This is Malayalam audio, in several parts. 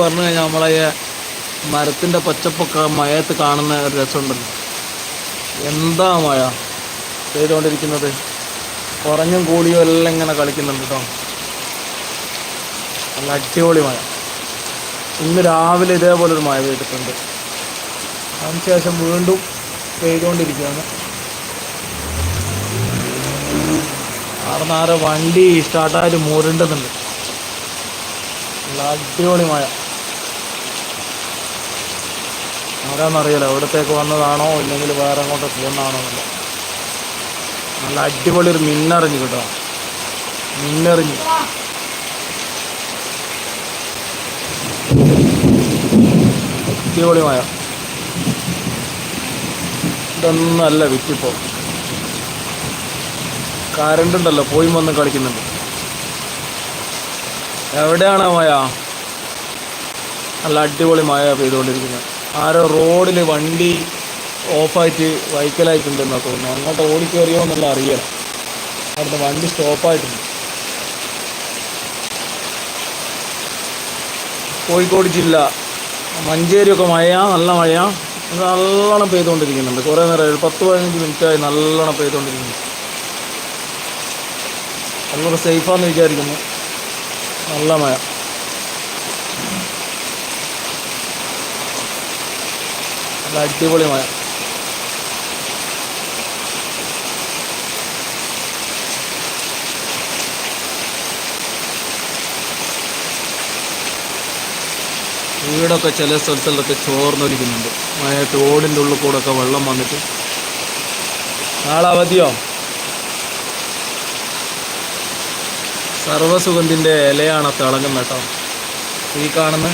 പറഞ്ഞു കഴിഞ്ഞാൽ നമ്മളെ മരത്തിന്റെ പച്ചപ്പൊക്കെ മഴയത്ത് കാണുന്ന ഒരു രസമുണ്ടല്ലോ. എന്താ മഴ? ചെയ്തുകൊണ്ടിരിക്കുന്നത് കുറഞ്ഞും കൂടിയും എല്ലാം ഇങ്ങനെ കളിക്കുന്നുണ്ട് കേട്ടോ നല്ല അടിപൊളി മഴ. ഇന്ന് രാവിലെ ഇതേപോലെ ഒരു മഴ പെയ്തിട്ടുണ്ട്. അതിനുശേഷം വീണ്ടും പെയ്തുകൊണ്ടിരിക്കുകയാണ്. അവിടെ വണ്ടി സ്റ്റാർട്ടായിട്ട് മൂരണ്ടുന്നുണ്ട് നല്ല അടിപൊളി മഴ. ആരാന്നറിയില്ല. എവിടത്തേക്ക് വന്നതാണോ ഇല്ലെങ്കിൽ വേറെ അങ്ങോട്ട് പോകുന്നതാണോ എന്നല്ല നല്ല അടിപൊളി ഒരു മിന്നറിഞ്ഞ് കേട്ടോ. മിന്നറിഞ്ഞ്. അടിപൊളി മഴ. ഇതൊന്നല്ല വിറ്റിപ്പോ. കറണ്ട് ഉണ്ടല്ലോ പോയി വന്ന് കളിക്കുന്നുണ്ട്. എവിടെയാണ് മഴ? നല്ല അടിപൊളി മഴ പെയ്തുകൊണ്ടിരിക്കുന്നത്. ആരോ റോഡിൽ വണ്ടി ഓഫായിട്ട് വൈക്കലായിട്ടുണ്ടെന്നാണ് തോന്നുന്നു. അങ്ങോട്ട് ഓടിക്കേറിയോ എന്നുള്ള അറിയണം അവിടുത്തെ വണ്ടി സ്റ്റോപ്പായിട്ടുണ്ട്. കോഴിക്കോട് ജില്ല. മഞ്ചേരിയൊക്കെ മഴയാ നല്ല മഴയാ. നല്ലോണം പെയ്തുകൊണ്ടിരിക്കുന്നുണ്ട്. കുറേ നേരം ഒരു പത്ത് പതിനഞ്ച് മിനിറ്റായി നല്ലോണം പെയ്തുകൊണ്ടിരിക്കുന്നു. വളരെ സേഫാന്ന് വിചാരിക്കുന്നു. നല്ല മഴ. അടിപൊളി മഴ. വീടൊക്കെ ചില സ്ഥലത്തിലൊക്കെ ചോർന്നൊലിക്കുന്നുണ്ട് മഴയത്ത് ഓടിന്റെ ഉള്ളിൽ കൂടെ ഒക്കെ വെള്ളം വന്നിട്ട്. നാളെ അവധിയോ? സർവസുഗന്ധിന്റെ ഇലയാണ് തിളങ്ങുന്നേട്ടോ ഈ കാണുന്ന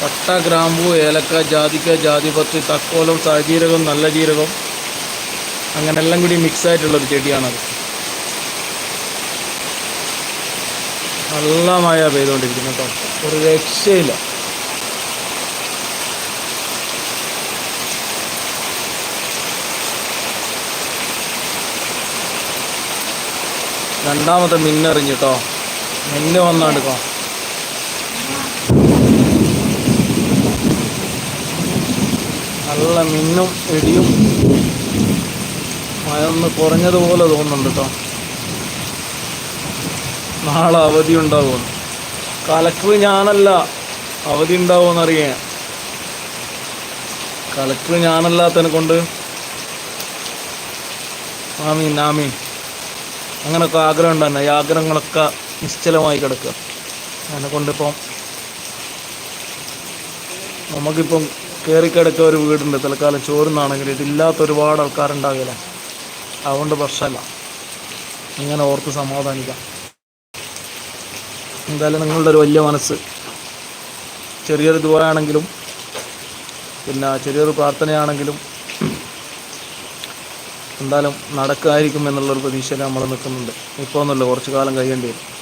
പട്ട ഗ്രാമ്പു ഏലക്ക ജാതിക്ക ജാതിപത്രി തക്കോലം സജീരകം നല്ല ജീരകം. അങ്ങനെ എല്ലാം കൂടി മിക്സ് ആയിട്ടുള്ളൊരു ചെടിയാണത്. നല്ല മഴ പെയ്തുകൊണ്ടിരിക്കുന്നു കേട്ടോ. ഒരു രക്ഷയില്ല. രണ്ടാമത്തെ മിന്നെറിഞ്ഞിട്ടോ മിന്ന് വന്നാണ്ട് നല്ല മിന്നും ഇടിയും മഴ ഒന്ന് കുറഞ്ഞതുപോലെ തോന്നുന്നുണ്ട് കേട്ടോ നാളെ അവധി ഉണ്ടാവും കലക്ടർ ഞാനല്ല അവധി ഉണ്ടാവുമെന്ന് അറിയാൻ കലക്ടർ ഞാനല്ലാത്തതിനെ കൊണ്ട് ആമീൻ ആമീൻ അങ്ങനൊക്കെ ആഗ്രഹം ഉണ്ടായിരുന്നു ഈ ആഗ്രഹങ്ങളൊക്കെ നിശ്ചലമായി കിടക്കുക. അതിനെ കൊണ്ടിപ്പം നമുക്കിപ്പം കയറിക്കിടക്കുക ഒരു വീടുണ്ട്. തൽക്കാലം ചോറുന്നാണെങ്കിൽ ഇതില്ലാത്ത ഒരുപാട് ആൾക്കാരുണ്ടാകില്ല അതുകൊണ്ട് പ്രശ്നമല്ല. ഇങ്ങനെ ഓർത്ത് സമാധാനിക്കാം. എന്തായാലും നിങ്ങളുടെ ഒരു വലിയ മനസ്സ്. ചെറിയൊരു ദുബായാണെങ്കിലും പിന്നെ ചെറിയൊരു പ്രാർത്ഥനയാണെങ്കിലും എന്തായാലും നടക്കായിരിക്കും എന്നുള്ളൊരു പ്രതീക്ഷയിൽ നമ്മൾ നിൽക്കുന്നുണ്ട്. ഇപ്പോൾ ഒന്നുമില്ല കുറച്ച് കാലം കഴിയേണ്ടി വരും.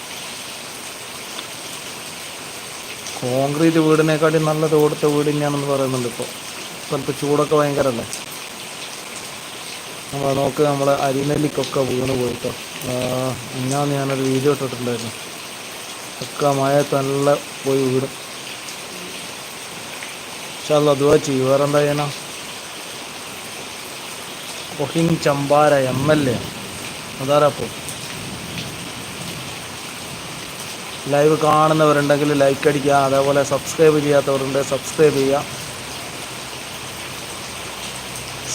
കോൺക്രീറ്റ് വീടിനെക്കാട്ടി നല്ല തോടത്തെ വീട് തന്നെയാണെന്ന് പറയുന്നുണ്ട് ഇപ്പോൾ ഇപ്പോൾ ചൂടൊക്കെ ഭയങ്കരമല്ലേ നമ്മൾ നോക്ക് നമ്മളെ അരിനെല്ലിക്കൊക്കെ വീണ് പോയിട്ടോ. ഇന്നാന്ന് ഞാനൊരു വീഡിയോ ഇട്ടിട്ടുണ്ടായിരുന്നു. ഒക്കെ മഴ നല്ല പോയി വീടും പക്ഷെ അത് അതുവാ ചെയ്യും. വേറെ എന്താ ചെയ്യാനാ ചമ്പാര എം എൽ എ. അതാരപ്പോൾ ലൈവ് കാണുന്നവരുണ്ടെങ്കിൽ ലൈക്ക് അടിക്കുക അതേപോലെ സബ്സ്ക്രൈബ് ചെയ്യാത്തവരുണ്ട് സബ്സ്ക്രൈബ് ചെയ്യുക.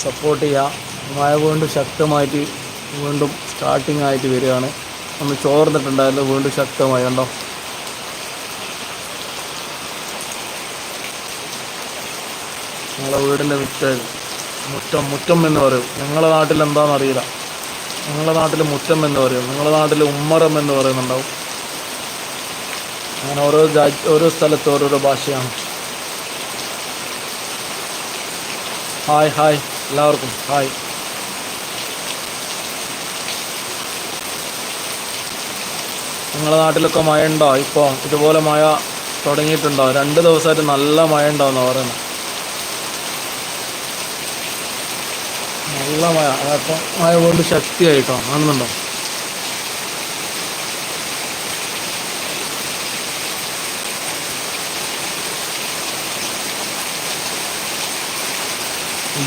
സപ്പോർട്ട് ചെയ്യുക. മഴ വീണ്ടും ശക്തമായിട്ട് വീണ്ടും സ്റ്റാർട്ടിംഗ് ആയിട്ട് വരികയാണ്. ഒന്ന് ചോർന്നിട്ടുണ്ടായിരുന്നു വീണ്ടും ശക്തമായി കണ്ടോ? ഞങ്ങളെ വീടിന്റെ വിറ്റ് മുറ്റം മുറ്റം എന്ന് പറയും. ഞങ്ങളുടെ നാട്ടിൽ എന്താണെന്ന് അറിയില്ല. ഞങ്ങളുടെ നാട്ടിൽ മുറ്റം എന്ന് പറയും. നിങ്ങളുടെ നാട്ടിൽ ഉമ്മറം എന്ന് പറയുന്നുണ്ടാവും. അങ്ങനെ ഓരോ ഓരോ സ്ഥലത്ത് ഓരോരോ ഭാഷയാണ്. Hi hi. എല്ലാവർക്കും ഹായ്. നിങ്ങളുടെ നാട്ടിലൊക്കെ മഴ ഉണ്ടോ? ഇപ്പോൾ ഇതുപോലെ മഴ തുടങ്ങിയിട്ടുണ്ടോ? രണ്ട് ദിവസമായിട്ട് നല്ല മഴ ഉണ്ടാവുന്ന പറയുന്നത് നല്ല മഴ. അതപ്പം മഴ കൊണ്ട് ശക്തിയായിട്ടോ? കാണുന്നുണ്ടോ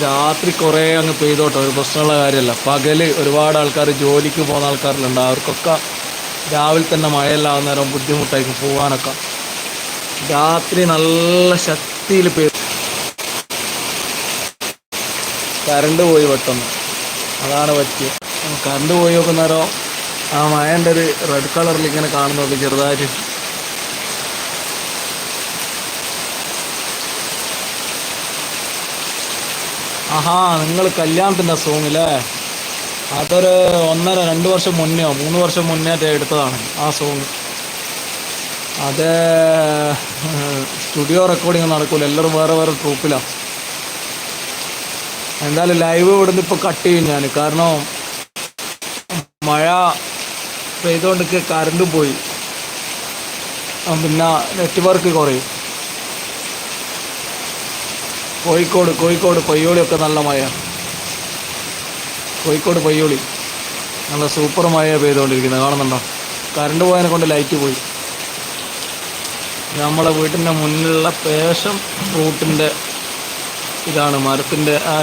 രാത്രി കുറേ അങ്ങ് പെയ്തോട്ടെ ഒരു പ്രശ്നമുള്ള കാര്യമല്ല. പകൽ ഒരുപാട് ആൾക്കാർ ജോലിക്ക് പോകുന്ന ആൾക്കാരിലുണ്ട് അവർക്കൊക്കെ രാവിലെ തന്നെ മഴയെല്ലാം നേരം ബുദ്ധിമുട്ടായിരിക്കും പോകാനൊക്കെ രാത്രി നല്ല ശക്തിയിൽ പെയ്തു. കറണ്ട് പോയി പെട്ടെന്ന്. അതാണ് പറ്റിയത് കറണ്ട് പോയി നോക്കുന്നേരം ആ മഴന്റെ ഒരു റെഡ് കളറിൽ ഇങ്ങനെ കാണുന്നുണ്ട് ചെറുതായിട്ട് ആഹാ നിങ്ങൾ കല്യാണത്തിന്റെ സോങ് അല്ലേ അതൊരു ഒന്നര രണ്ട് വർഷം മുന്നെയോ മൂന്ന് വർഷം മുന്നേ എടുത്തതാണ് ആ സോങ്. അത് സ്റ്റുഡിയോ റെക്കോർഡിങ് നടക്കൂല എല്ലാവരും വേറെ വേറെ ട്രൂപ്പിലാണ് എന്തായാലും ലൈവ് ഇവിടുന്ന് ഇപ്പോൾ കട്ട് ചെയ്യും ഞാൻ കാരണം മഴ പെയ്തുകൊണ്ടൊക്കെ കറണ്ടും പോയി. പിന്നെ നെറ്റ്വർക്ക് കുറയും. കോഴിക്കോട് കോഴിക്കോട് പയ്യോളിയൊക്കെ നല്ല മഴ. കോഴിക്കോട് പയ്യോളി. നല്ല സൂപ്പർ മഴ പെയ്തുകൊണ്ടിരിക്കുന്നത് കാണുന്നുണ്ടോ? കറണ്ട് പോയതിനെ കൊണ്ട് ലൈറ്റ് പോയി. നമ്മളെ വീട്ടിന്റെ മുന്നിലുള്ള പേശം റൂട്ടിന്റെ ഇതാണ് മരത്തിന്റെ ആ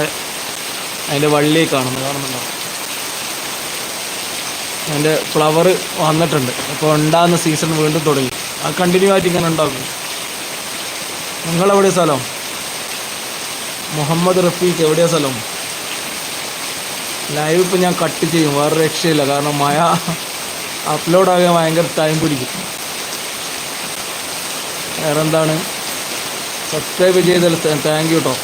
അതിന്റെ വള്ളി കാണുന്നത് കാണുന്നുണ്ടോ? അതിന്റെ ഫ്ലവർ വന്നിട്ടുണ്ട്. അപ്പോൾ ഉണ്ടാകുന്ന സീസൺ വീണ്ടും തുടങ്ങി. ആ കണ്ടിന്യൂ ആയിട്ട് ഇങ്ങനെ ഉണ്ടാക്കും നിങ്ങളെവിടെ സ്ഥലം? മുഹമ്മദ് റഫീഖ് എവിടെയാ സ്ഥലം ലൈവ് ഇപ്പം ഞാൻ കട്ട് ചെയ്യും വേറെ രക്ഷയില്ല. കാരണം മഴ അപ്ലോഡ് ആകാൻ ഭയങ്കര ടൈം പിടിക്കും. വേറെന്താണ്? സബ്സ്ക്രൈബ് ചെയ്തതിൽ താങ്ക് യു കേട്ടോ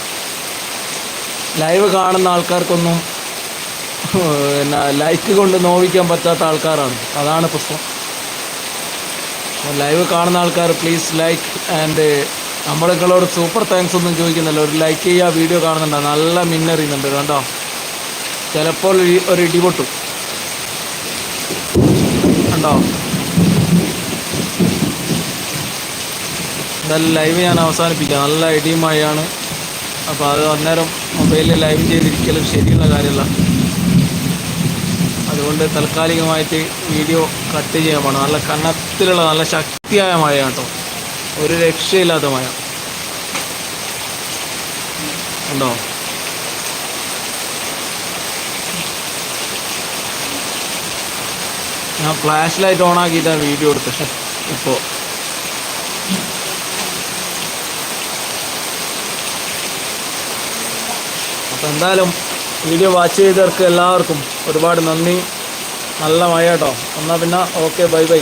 ലൈവ് കാണുന്ന ആൾക്കാർക്കൊന്നും പിന്നെ ലൈക്ക് കൊണ്ട് നോവിക്കാൻ പറ്റാത്ത ആൾക്കാരാണ്. അതാണ് പ്രശ്നം. ലൈവ് കാണുന്ന ആൾക്കാർ പ്ലീസ് ലൈക്ക് ആൻഡ് നമ്മളെങ്ങളോട് സൂപ്പർ താങ്ക്സ് ഒന്നും ചോദിക്കുന്നില്ല. ഒരു ലൈക്ക് ചെയ്യുക വീഡിയോ കാണുന്നുണ്ടോ. നല്ല മിന്നറിയുന്നുണ്ട് കണ്ടോ? ചിലപ്പോൾ ഒരു ഇടിപൊട്ടും കണ്ടോ? എന്തായാലും ലൈവ് ഞാൻ അവസാനിപ്പിക്കാം. നല്ല ഇടിയും മഴയാണ് അപ്പോൾ അത് അന്നേരം മൊബൈലിൽ ലൈവ് ചെയ്തിരിക്കലും ശരിയുള്ള കാര്യമല്ല. അതുകൊണ്ട് താൽക്കാലികമായിട്ട് വീഡിയോ കട്ട് ചെയ്യാൻ പോകണം നല്ല കന്നത്തിലുള്ള നല്ല ശക്തിയായ മഴയാണ് കേട്ടോ. ഒരു രക്ഷയില്ലാത്ത മഴ. ഉണ്ടോ? ഞാൻ ഫ്ലാഷ് ലൈറ്റ് ഓൺ ആക്കിയിട്ടാണ് വീഡിയോ എടുത്തത് ഇപ്പോൾ അപ്പോൾ എന്തായാലും വീഡിയോ വാച്ച് ചെയ്തവർക്ക് എല്ലാവർക്കും ഒരുപാട് നന്ദി. നല്ല മഴ കേട്ടോ. എന്നാൽ പിന്നെ ഓക്കെ ബൈ ബൈ